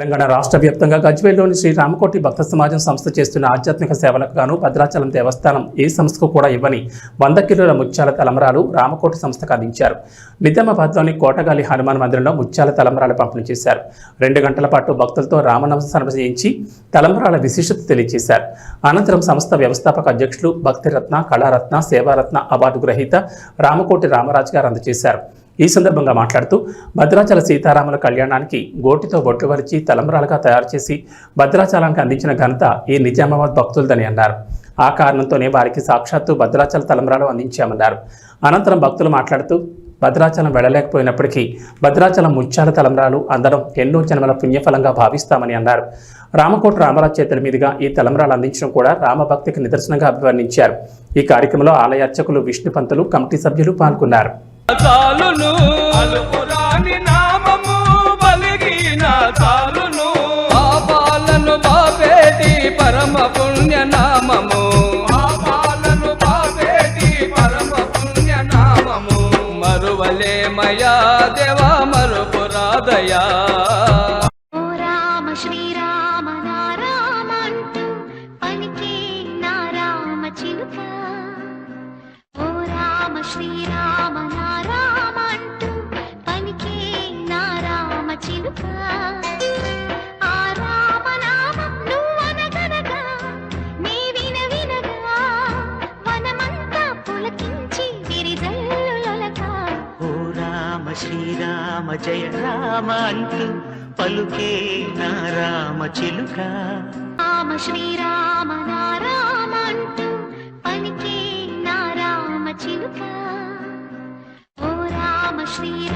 తెలంగాణ రాష్ట్ర వ్యాప్తంగా గజ్వేల్లోని శ్రీ రామకోటి భక్త సమాజం సంస్థ చేస్తున్న ఆధ్యాత్మిక సేవలకు గాను భద్రాచలం దేవస్థానం ఏ సంస్థకు కూడా ఇవ్వని వంద కిలోల ముత్యాల తలమరాలు రామకోటి సంస్థకు అందించారు. నిజామాబాద్లోని కోటగాలి హనుమాన్ మందిరంలో ముత్యాల తలమరాలు పంపిణీ చేశారు. రెండు గంటల పాటు భక్తులతో రామనవ చేయించి తలమరాల విశిష్టత తెలియజేశారు. అనంతరం సంస్థ వ్యవస్థాపక అధ్యక్షులు భక్తిరత్న కళారత్న సేవారత్న అవార్డు గ్రహీత రామకోటి రామరాజు గారు అందజేశారు. ఈ సందర్భంగా మాట్లాడుతూ భద్రాచల సీతారాముల కళ్యాణానికి గోటితో బొట్లు వలిచి తలంబరాలుగా తయారు చేసి భద్రాచలానికి అందించిన ఘనత ఈ నిజామాబాద్ భక్తులదని అన్నారు. ఆ కారణంతోనే వారికి సాక్షాత్తు భద్రాచల తలంబరాలు అందించామన్నారు. అనంతరం భక్తులు మాట్లాడుతూ భద్రాచలం వెళ్ళలేకపోయినప్పటికీ భద్రాచలం ముత్యాల తలంబరాలు అందరం ఎన్నో జన్మల పుణ్యఫలంగా భావిస్తామని అన్నారు. రామకోట రామరాజు చేతుల మీదుగా ఈ తలంబరాలు అందించడం కూడా రామభక్తికి నిదర్శనంగా అభివర్ణించారు. ఈ కార్యక్రమంలో ఆలయ అర్చకులు విష్ణు పంతులు కమిటీ సభ్యులు పాల్గొన్నారు. చాలును. అలుపురాని నామము బలిగిన చాలును. పాపాలను బాపేటి పరమ పుణ్య నామము. పాపాలను బాపేటి పరమ పుణ్య నామము. మరువలే మయా దేవా మరుపురాదయా ఓ రామ శ్రీరామ చిలుక. ఆ రామ నామం నువ్వనగనగా నీ విన వినగా వనమంతా పులకించి విరిజల్లులొలక ఓ రామ శ్రీరామ జయ రామ అంటూ పలుకే నా రామ చిలుక. రామ శ్రీరామ నారామ అంటూ పలికే నా రామ చిలుక. ఓ రామ అంటూ